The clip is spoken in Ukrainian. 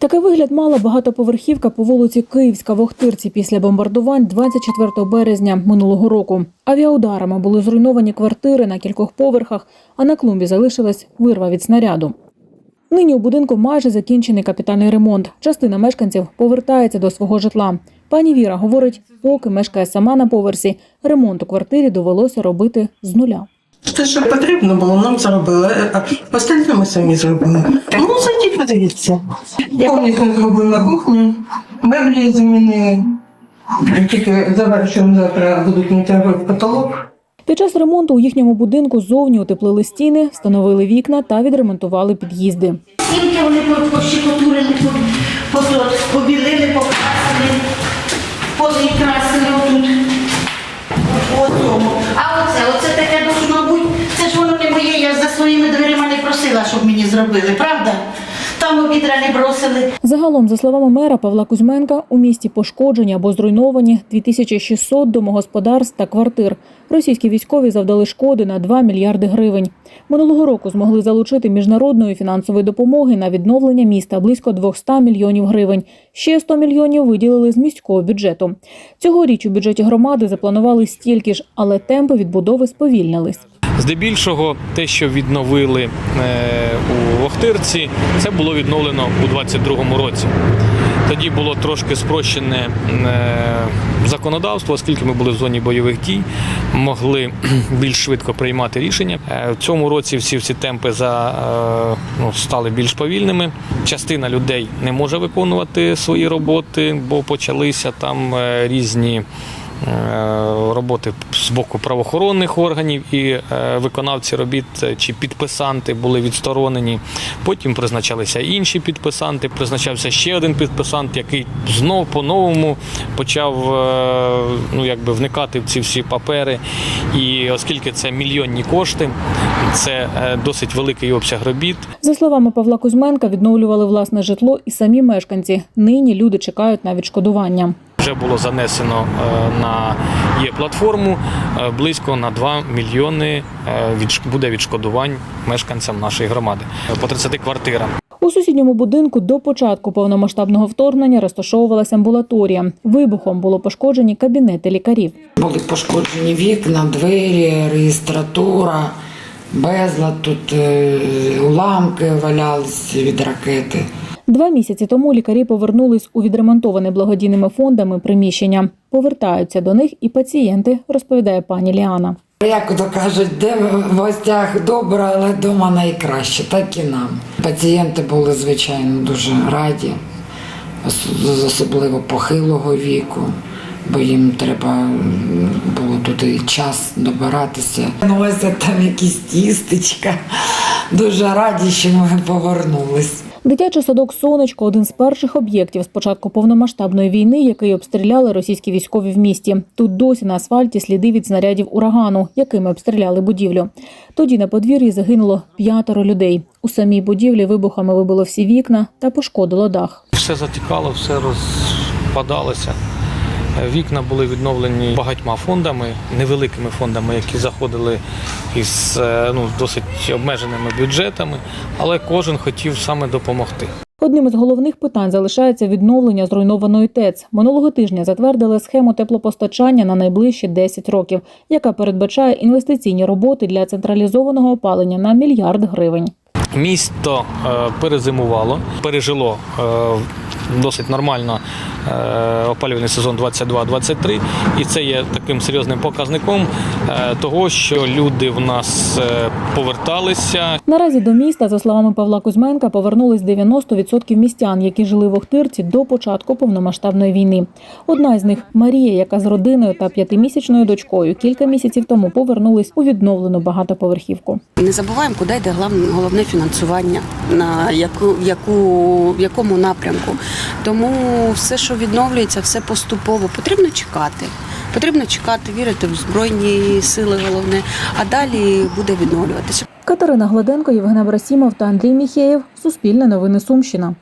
Такий вигляд мала багатоповерхівка по вулиці Київська в Охтирці після бомбардувань 24 березня минулого року. Авіаударами були зруйновані квартири на кількох поверхах, а на клумбі залишилась вирва від снаряду. Нині у будинку майже закінчений капітальний ремонт. Частина мешканців повертається до свого житла. Пані Віра говорить, поки мешкає сама на поверсі, ремонт у квартирі довелося робити з нуля. Те, що потрібно було, нам зробили. А Остальне ми самі зробили. Ну, зайдіть, подивіться. Повністю зробила кухню, меблі замінили. Тільки завершуємо завтра будуть мити потолок. Під час ремонту у їхньому будинку зовні утеплили стіни, встановили вікна та відремонтували під'їзди. Стінки вони щоб мені зробили, правда? Там обідра не бросили. Загалом, за словами мера Павла Кузьменка, у місті пошкоджені або зруйновані 2600 домогосподарств та квартир. Російські військові завдали шкоди на 2 мільярди гривень. Минулого року змогли залучити міжнародної фінансової допомоги на відновлення міста близько 200 мільйонів гривень. Ще 100 мільйонів виділили з міського бюджету. Цьогоріч у бюджеті громади запланували стільки ж, але темпи відбудови сповільнились. Здебільшого, те, що відновили е, у Охтирці, це було відновлено у 22-му році. Тоді було трошки спрощене е, законодавство, оскільки ми були в зоні бойових дій, могли більш швидко приймати рішення. Е, В цьому році всі ці темпи за, ну, стали більш повільними. Частина людей не може виконувати свої роботи, бо почалися там різні. Е, роботи з боку правоохоронних органів і е, виконавці робіт е, чи підписанти були відсторонені. Потім призначалися інші підписанти. Призначався ще один підписант, який знов по-новому почав ну, якби вникати в ці всі папери. І оскільки це мільйонні кошти, це досить великий обсяг робіт. За словами Павла Кузьменка, відновлювали власне житло і самі мешканці. Нині люди чекають на відшкодування. Вже було занесено е, на є платформу е, близько на 2 мільйони е, буде відшкодувань мешканцям нашої громади по 30 квартирам. У сусідньому будинку до початку повномасштабного вторгнення розташовувалася амбулаторія. Вибухом було пошкоджені кабінети лікарів. Були пошкоджені вікна, двері, реєстратура, безлад, тут уламки валялись від ракети. Два місяці тому лікарі повернулись у відремонтоване благодійними фондами приміщення. Повертаються до них і пацієнти, розповідає пані Ліана. Як то кажуть, де в гостях добре, але вдома найкраще, так і нам. Пацієнти були, звичайно, дуже раді, особливо похилого віку, бо їм треба було тут і час добиратися. Носять там якісь тістечка. Дуже раді, що ми повернулись. Дитячий садок Сонечко один з перших об'єктів з початку повномасштабної війни, який обстріляли російські військові в місті. Тут досі на асфальті сліди від снарядів урагану, якими обстріляли будівлю. Тоді на подвір'ї загинуло п'ятеро людей. У самій будівлі вибухами вибило всі вікна та пошкодило дах. Все затікало, все розпадалося. Вікна були відновлені багатьма фондами, невеликими фондами, які заходили із е, ну, досить обмеженими бюджетами, але кожен хотів саме допомогти. Одним із головних питань залишається відновлення зруйнованої ТЕЦ. Минулого тижня затвердили схему теплопостачання на найближчі 10 років, яка передбачає інвестиційні роботи для централізованого опалення на мільярд гривень. Місто е, перезимувало, пережило е, досить нормально е, опалювальний сезон 22-23, і це є таким серйозним показником е, того, що люди в нас е, поверталися, Наразі до міста, за словами Павла Кузьменка, повернулись 90% містян, які жили в Охтирці до початку повномасштабної війни. Одна з них Марія, яка з родиною та п'ятимісячною дочкою кілька місяців тому повернулись у відновлену багатоповерхівку. Не забуваємо, куди йде главне- головне фінансування, на яку, яку, в якому напрямку. Тому все, що відновлюється, все поступово. Потрібно чекати. Потрібно чекати, вірити в збройні сили, головне, а далі буде відновлюватися. Катерина Гладенко, Євген Абрасімов та Андрій Міхеєв. Суспільне новини Сумщина.